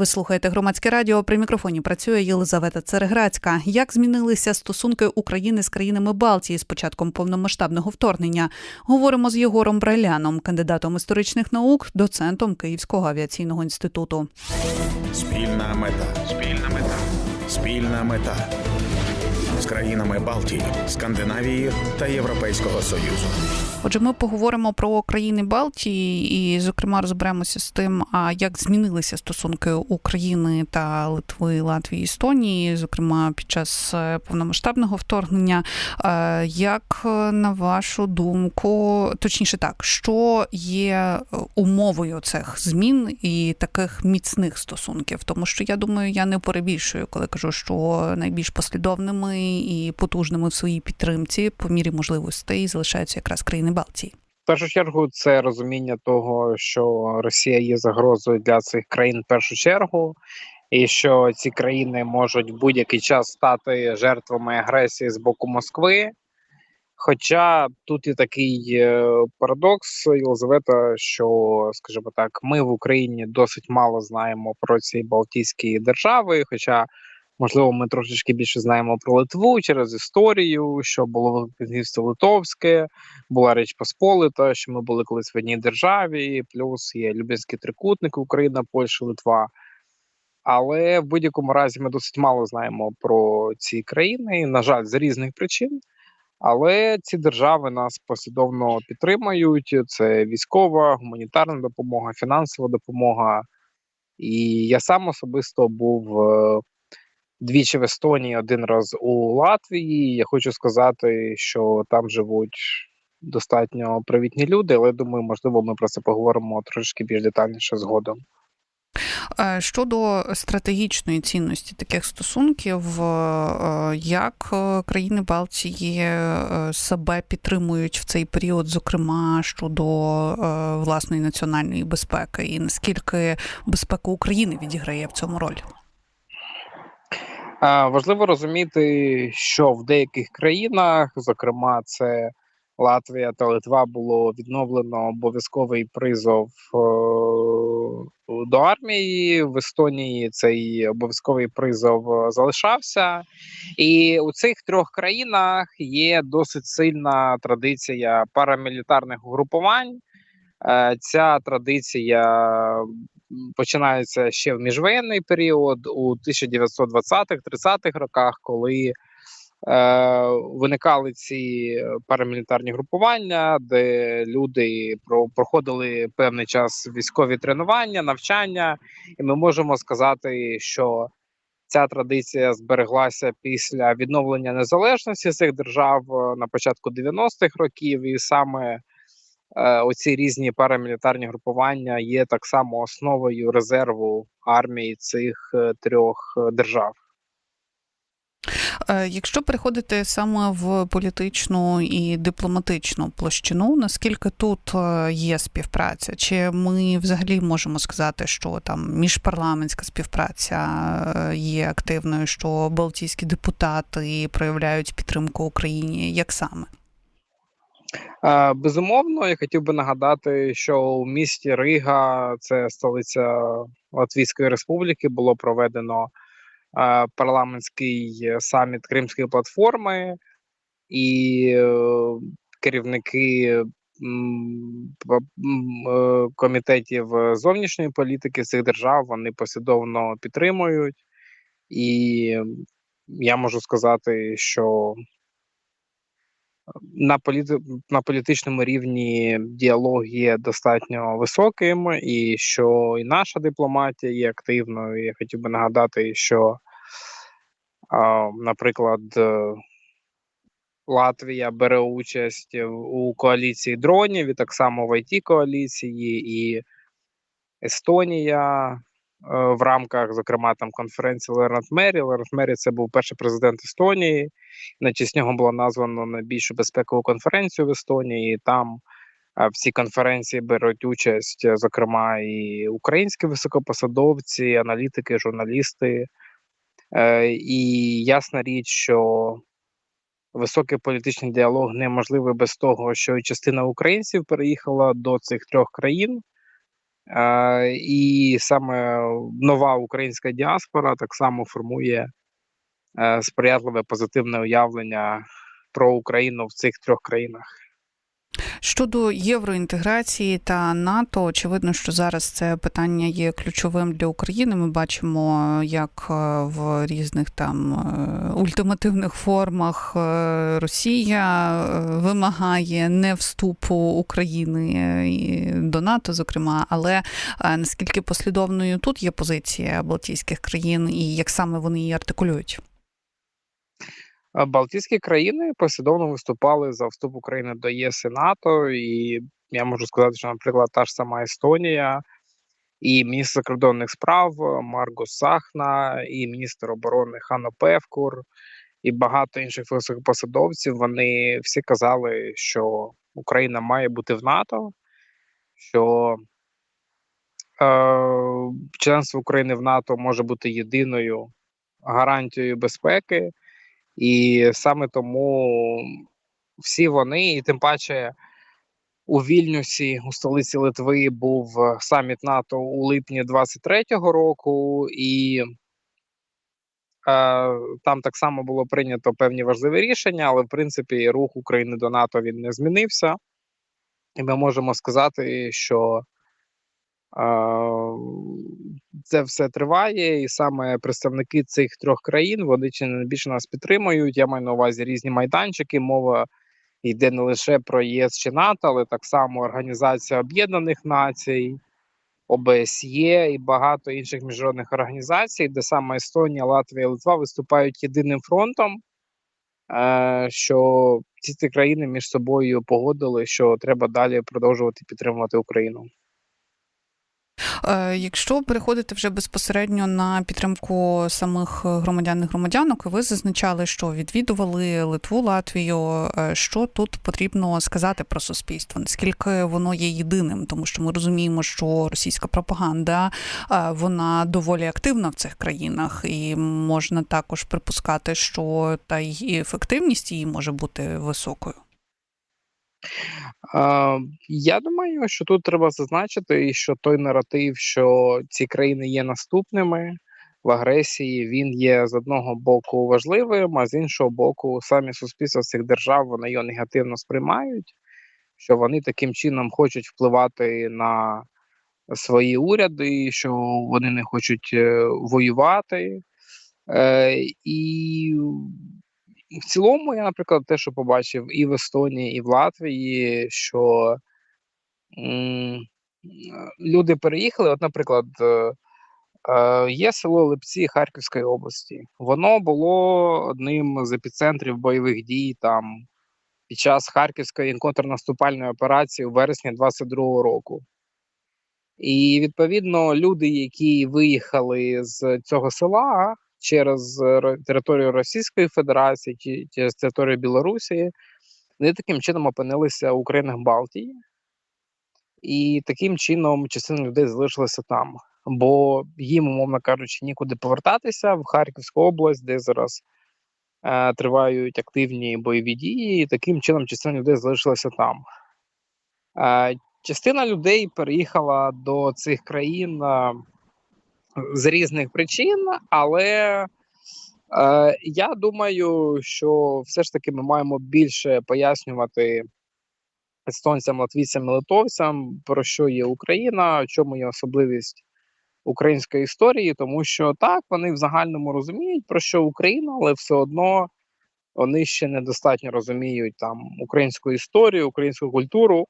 Ви слухаєте громадське радіо. При мікрофоні працює Єлизавета Цереграцька. Як змінилися стосунки України з країнами Балтії з початком повномасштабного вторгнення? Говоримо з Єгором Брайляном, кандидатом історичних наук, доцентом Київського авіаційного інституту. Спільна мета. Спільна мета. Спільна мета. З країнами Балтії, Скандинавії та Європейського Союзу. Отже, ми поговоримо про країни Балтії і, зокрема, розберемося з тим, а як змінилися стосунки України та Литви, Латвії, Естонії, зокрема під час е, повномасштабного вторгнення. Е, Як е, на вашу думку, точніше так, що є умовою цих змін і таких міцних стосунків? Тому що я думаю, я не перебільшую, коли кажу, що найбільш послідовними і потужними в своїй підтримці по мірі можливостей залишаються якраз країни Балтії. В першу чергу це розуміння того, що Росія є загрозою для цих країн в першу чергу, і що ці країни можуть в будь-який час стати жертвами агресії з боку Москви. Хоча тут і такий е, парадокс, Єлизавета, що, скажімо так, ми в Україні досить мало знаємо про ці Балтійські держави, хоча Можливо, ми трошечки більше знаємо про Литву через історію, що було князівство Литовське, була Річ Посполита, що ми були колись в одній державі, плюс є Любінський трикутник, Україна, Польща, Литва. Але в будь-якому разі ми досить мало знаємо про ці країни, на жаль, з різних причин. Але ці держави нас послідовно підтримують. Це військова, гуманітарна допомога, фінансова допомога. І я сам особисто був е, двічі в Естонії, один раз у Латвії. Я хочу сказати, що там живуть достатньо привітні люди, але думаю, можливо, ми про це поговоримо трошки більш детальніше згодом. Е, Щодо стратегічної цінності таких стосунків, е, як е, країни Балтії себе підтримують в цей період, зокрема щодо власної національної безпеки, і наскільки безпека України відіграє в цьому роль? Важливо розуміти, що в деяких країнах, зокрема, це Латвія та Литва, було відновлено обов'язковий призов е, до армії. В Естонії цей обов'язковий призов залишався, і у цих трьох країнах є досить сильна традиція парамілітарних угрупувань. Е, ця традиція починається ще в міжвоєнний період у 1920-30-х роках, коли е, виникали ці парамілітарні групування, де люди про, проходили певний час військові тренування, навчання, і ми можемо сказати, що ця традиція збереглася після відновлення незалежності цих держав е, на початку 90-х років, і саме оці різні парамілітарні групування є так само основою резерву армії цих е, трьох е, держав. Якщо переходити саме в політичну і дипломатичну площину, наскільки тут є співпраця? Чи ми взагалі можемо сказати, що там міжпарламентська співпраця є активною, що балтійські депутати проявляють підтримку Україні? Як саме? Безумовно, я хотів би нагадати, що у місті Рига, це столиця Латвійської Республіки, було проведено парламентський саміт Кримської платформи, і е, керівники е, комітетів зовнішньої політики цих держав вони послідовно підтримують, і я можу сказати, що на політи... на політичному рівні діалог є достатньо високим, і що і наша дипломатія є активною. Я хотів би нагадати, що, наприклад, Латвія бере участь у коаліції дронів, і так само в it коаліції, і Естонія в рамках, зокрема, там конференції Лернат Мері. Лернат Мері це був перший президент Естонії. На честь нього було названо найбільшу безпекову конференцію в Естонії. І Там е, в цій конференції беруть участь, е, зокрема, і українські високопосадовці, аналітики, журналісти. І ясна річ, що високий політичний діалог неможливий без того, що частина українців переїхала до цих трьох країн. І саме нова українська діаспора так само формує е, сприятливе позитивне уявлення про Україну в цих трьох країнах. Щодо євроінтеграції та НАТО, очевидно, що зараз це питання є ключовим для України. Ми бачимо, як е, в різних там е, ультимативних формах е, Росія вимагає не вступу України до НАТО, зокрема, але наскільки послідовною тут є позиція Балтійських країн і як саме вони її артикулюють? Балтійські країни послідовно виступали за вступ України до ЄС і НАТО, і я можу сказати, що, наприклад, та ж сама Естонія і міністр закордонних справ Маргос Сахна, і міністр оборони Хано Певкур, і багато інших високопосадовців. Вони всі казали, що Україна має бути в НАТО, що е, членство України в НАТО може бути єдиною гарантією безпеки. І саме тому всі вони, і тим паче у Вільнюсі, у столиці Литви, був саміт НАТО у липні 23-го року, і е, там так само було прийнято певні важливі рішення, але в принципі рух України до НАТО він не змінився. І ми можемо сказати, що це все триває, і саме представники цих трьох країн вони чи не найбільше нас підтримують. Я маю на увазі різні майданчики. Мова йде не лише про ЄС чи НАТО, але так само Організація Об'єднаних Націй, ОБСЄ і багато інших міжнародних організацій, де саме Естонія, Латвія Литва виступають єдиним фронтом. Е, що ці країни між собою погодили, що треба далі продовжувати підтримувати Україну. Е, якщо переходити вже безпосередньо на підтримку самих громадян і громадянок, ви зазначали, що відвідували Литву, Латвію. Е, що тут потрібно сказати про суспільство? Наскільки воно є єдиним, тому що ми розуміємо, що російська пропаганда е, вона доволі активна в цих країнах, і можна також припускати, що та й ефективність її може бути високою. Я думаю, що тут треба зазначити, що той наратив, що ці країни є наступними в агресії, він є з одного боку важливим, а з іншого боку, самі суспільства цих держав вони його негативно сприймають, що вони таким чином хочуть впливати на свої уряди, що вони не хочуть е, воювати. Е, і в цілому, я, наприклад, те, що побачив і в Естонії, і в Латвії, що м, люди переїхали. От, наприклад, е, е, є село Липці Харківської області. Воно було одним з епіцентрів бойових дій там під час Харківської контрнаступальної операції у вересні 22-го року. І відповідно люди, які виїхали з цього села, через е, територію Російської Федерації чи через територію Білорусі, вони таким чином опинилися у країнах Балтії, і таким чином частина людей залишилася там, бо їм, умовно кажучи, нікуди повертатися в Харківську область, де зараз е, тривають активні бойові дії. і Таким чином частина людей залишилася там. Е, Частина людей переїхала до цих країн. З різних причин, але е, я думаю, що все ж таки ми маємо більше пояснювати естонцям, латвійцям і литовцям, про що є Україна, в чому є особливість української історії, тому що так вони в загальному розуміють, про що Україна, але все одно вони ще недостатньо розуміють там українську історію, українську культуру.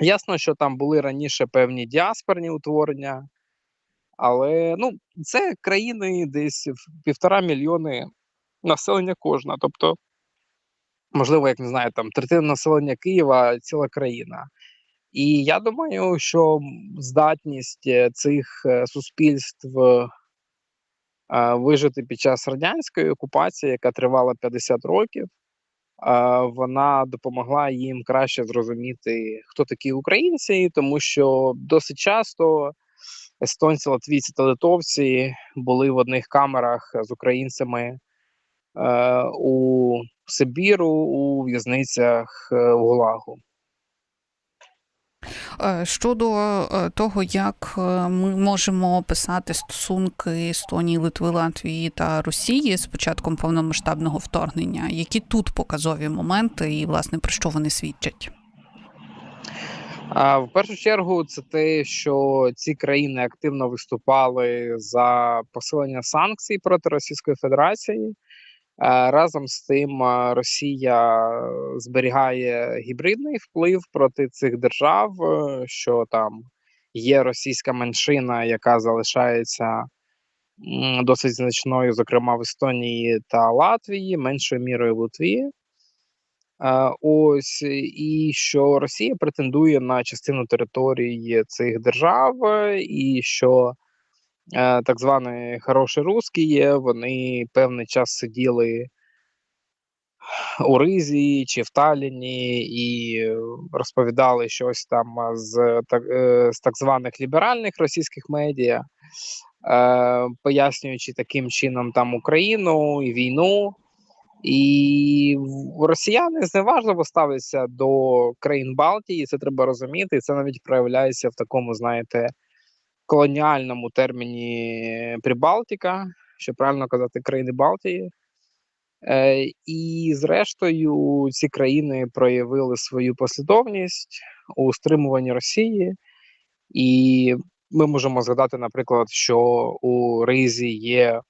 Ясно, що там були раніше певні діаспорні утворення. Але ну, це країни десь в півтора мільйони населення кожна. Тобто, можливо, як не знаю, там третина населення Києва ціла країна. І я думаю, що здатність е, цих е, суспільств е, вижити під час радянської окупації, яка тривала 50 років, вона допомогла їм краще зрозуміти, хто такі українці, тому що досить часто естонці, латвійці та литовці були в одних камерах з українцями е, у Сибіру у в'язницях е, в Гулагу. Е, Щодо е, того, як ми можемо описати стосунки Естонії, Литви, Латвії та Росії з початком повномасштабного вторгнення, які тут показові моменти, і власне про що вони свідчать? А в першу чергу, це те, що ці країни активно виступали за посилення санкцій проти Російської Федерації. Е, Разом з тим, е, Росія зберігає гібридний вплив проти цих держав, е, що там є російська меншина, яка залишається досить значною, зокрема в Естонії та Латвії, меншою мірою в Литві. Ось і що Росія претендує на частину території цих держав, і що е, так звані хороші русські, вони певний час сиділи у Ризі чи в Талліні і розповідали щось там з так, е, з так званих ліберальних російських медіа, е, пояснюючи таким чином там Україну і війну. І росіяни зневажливо ставляться до країн Балтії, це треба розуміти. І це навіть проявляється в такому, знаєте, колоніальному терміні Прибалтика, що правильно казати, країни Балтії. Е, і зрештою, ці країни проявили свою послідовність у стримуванні Росії. І ми можемо згадати, наприклад, що у Ризі є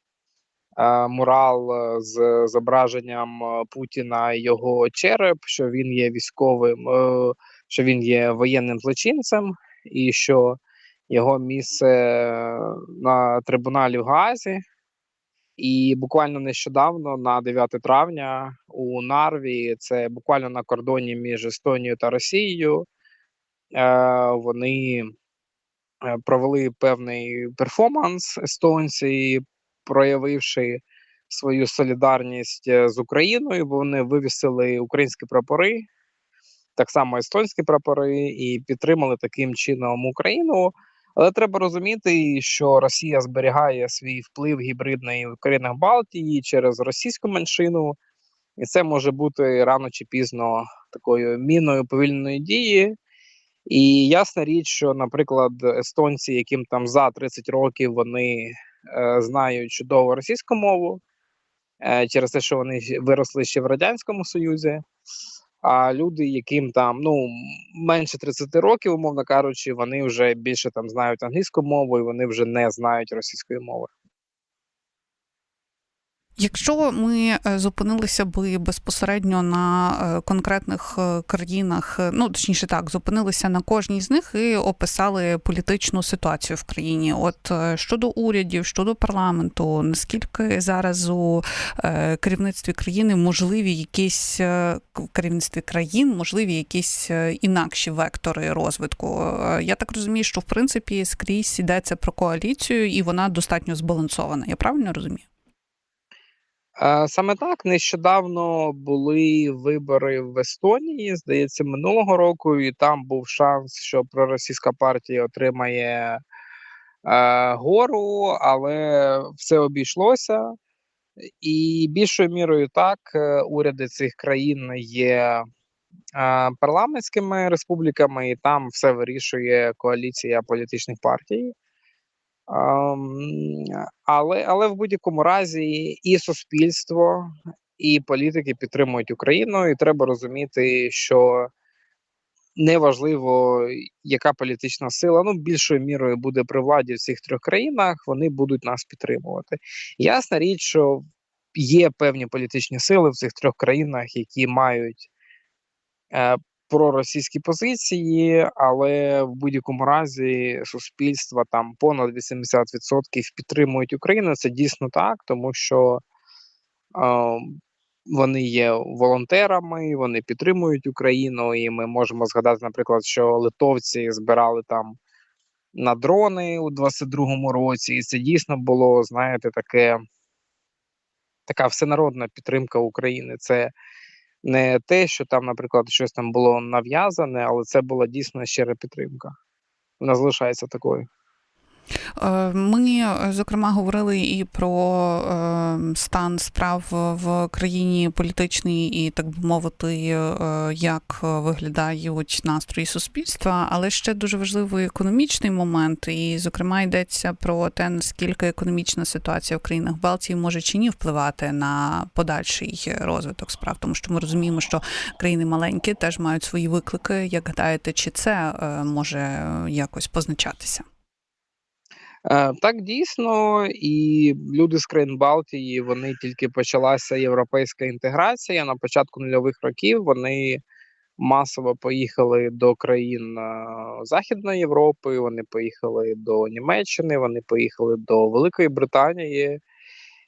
мурал е, з зображенням е, Путіна і його череп, що він є військовим, е, що він є воєнним злочинцем, і що його місце е, на трибуналі в Гаазі. І буквально нещодавно, на 9 травня, у Нарві, це буквально на кордоні між Естонією та Росією, е, вони е, провели певний перформанс естонці, проявивши свою солідарність е, з Україною, бо вони вивісили українські прапори, так само естонські прапори, і підтримали таким чином Україну. Але треба розуміти, що Росія зберігає свій вплив гібридний в країнах Балтії через російську меншину, і це може бути рано чи пізно такою міною повільної дії. І ясна річ, що, наприклад, естонці, яким там за 30 років вони знають чудово російську мову, е, через те, що вони виросли ще в Радянському Союзі. А люди, яким там ну менше 30 років, умовно кажучи, вони вже більше там знають англійську мову, і вони вже не знають російської мови. Якщо ми е, зупинилися би безпосередньо на е, конкретних е, країнах, ну точніше так, зупинилися на кожній з них і описали політичну ситуацію в країні. От щодо урядів, щодо парламенту, наскільки зараз у керівництві країни можливі якісь в керівництві країн, можливі якісь інакші вектори розвитку? Я так розумію, що в принципі скрізь йдеться про коаліцію, і вона достатньо збалансована. Я правильно розумію? Е, Саме так нещодавно були вибори в Естонії, здається, минулого року, і там був шанс, що проросійська партія отримає е, гору, але все обійшлося. І більшою мірою так, е, уряди цих країн є е, парламентськими республіками, і там все вирішує коаліція політичних партій. Але, але в будь-якому разі і суспільство, і політики підтримують Україну, і треба розуміти, що неважливо, яка політична сила, ну більшою мірою буде при владі в цих трьох країнах, вони будуть нас підтримувати. Ясна річ, що є певні політичні сили в цих трьох країнах, які мають е, проросійські позиції, але в будь-якому разі суспільства там понад 80% підтримують Україну. Це дійсно так, тому що е, вони є волонтерами, вони підтримують Україну, і ми можемо згадати, наприклад, що литовці збирали там на дрони у 22-му році, і це дійсно було, знаєте, таке така всенародна підтримка України. Це не те, що там, наприклад, щось там було нав'язане, але це була дійсно щира підтримка. Вона залишається такою. Е, Ми, е, зокрема, говорили і про е, стан справ в країні політичний, і так би мовити, як виглядають настрої суспільства, але ще дуже важливий економічний момент. І, зокрема, йдеться про те, наскільки економічна ситуація в країнах Балтії може чи ні впливати на подальший розвиток справ, тому що ми розуміємо, що країни маленькі теж мають свої виклики. Як гадаєте, чи це може якось позначатися? Е, Так, дійсно, і люди з країн Балтії, вони тільки почалася європейська інтеграція. На початку нульових років вони масово поїхали до країн е, Західної Європи, вони поїхали до Німеччини, вони поїхали до Великої Британії,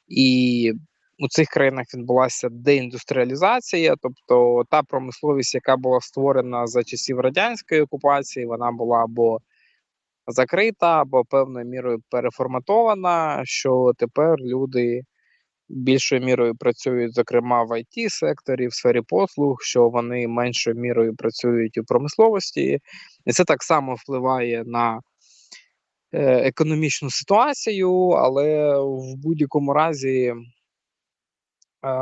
і у цих країнах відбулася деіндустріалізація, тобто та промисловість, яка була створена за часів радянської окупації, вона була або закрита або певною мірою переформатована, що тепер люди більшою мірою працюють, зокрема в it секторі, в сфері послуг, що вони меншою мірою працюють у промисловості, і це так само впливає на е, економічну ситуацію, але в будь-якому разі. е,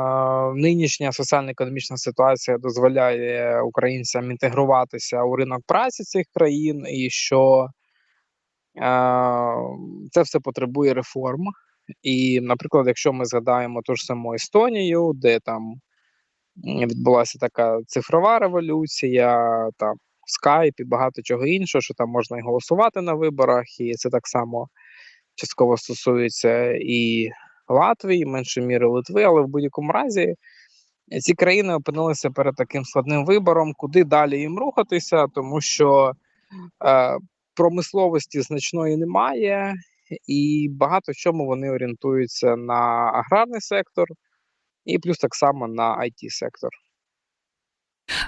Нинішня соціально-економічна ситуація дозволяє українцям інтегруватися у ринок праці цих країн, і що це все потребує реформ. І, наприклад, якщо ми згадаємо ту ж саму Естонію, де там відбулася така цифрова революція, там скайп і багато чого іншого, що там можна і голосувати на виборах, і це так само частково стосується і Латвії, меншої міри Литви, але в будь-якому разі ці країни опинилися перед таким складним вибором, куди далі їм рухатися, тому що е, промисловості значної немає, і багато в чому вони орієнтуються на аграрний сектор, і плюс так само на it сектор.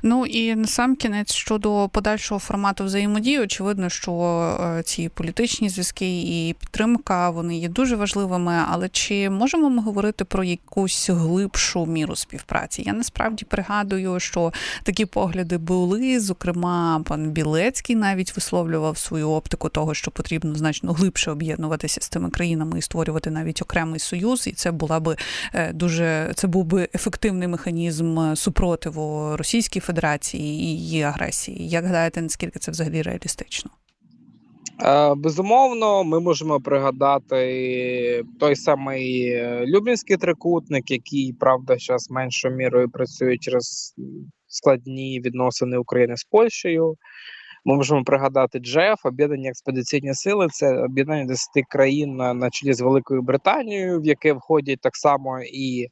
Ну і на сам кінець щодо подальшого формату взаємодії, очевидно, що е, ці політичні зв'язки і підтримка вони є дуже важливими. Але чи можемо ми говорити про якусь глибшу міру співпраці? Я насправді пригадую, що такі погляди були. Зокрема, пан Білецький навіть висловлював свою оптику того, що потрібно значно глибше об'єднуватися з тими країнами і створювати навіть окремий союз, і це була би е, дуже це був би ефективний механізм супротиву російській. Федерації і її агресії. Як гадаєте, наскільки це взагалі реалістично? Е, безумовно, ми можемо пригадати той самий е, Люблінський трикутник, який, правда, зараз меншою мірою працює через складні відносини України з Польщею. Ми можемо пригадати Джеф, об'єднані експедиційні сили. Це об'єднання 10 країн на чолі з Великою Британією, в яке входять так само і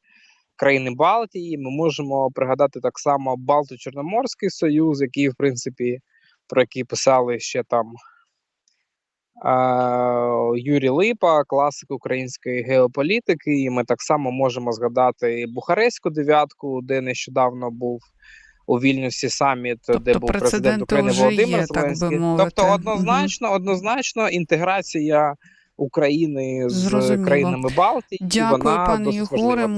країни Балтії. Ми можемо пригадати так само Балто-Чорноморський Союз, який, в принципі, про який писали ще там е- Юрій Липа, класик української геополітики. І ми так само можемо згадати Бухарестську дев'ятку, де нещодавно був. У Вільнюсі саміт, тобто де був президент України Володимир є, Зеленський. Так би мовити. Тобто, однозначно, однозначно, інтеграція України з Зрозуміло. країнами Балтії. Дякую, вона пане. Єгоре.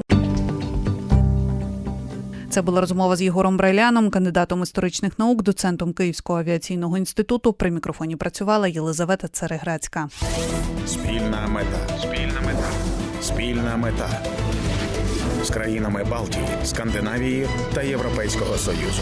Це була розмова з Єгором Брайляном, кандидатом історичних наук, доцентом Київського авіаційного інституту. При мікрофоні працювала Єлизавета Цереграцька. Спільна мета. Спільна мета. Спільна мета. З країнами Балтії, Скандинавії та Європейського Союзу.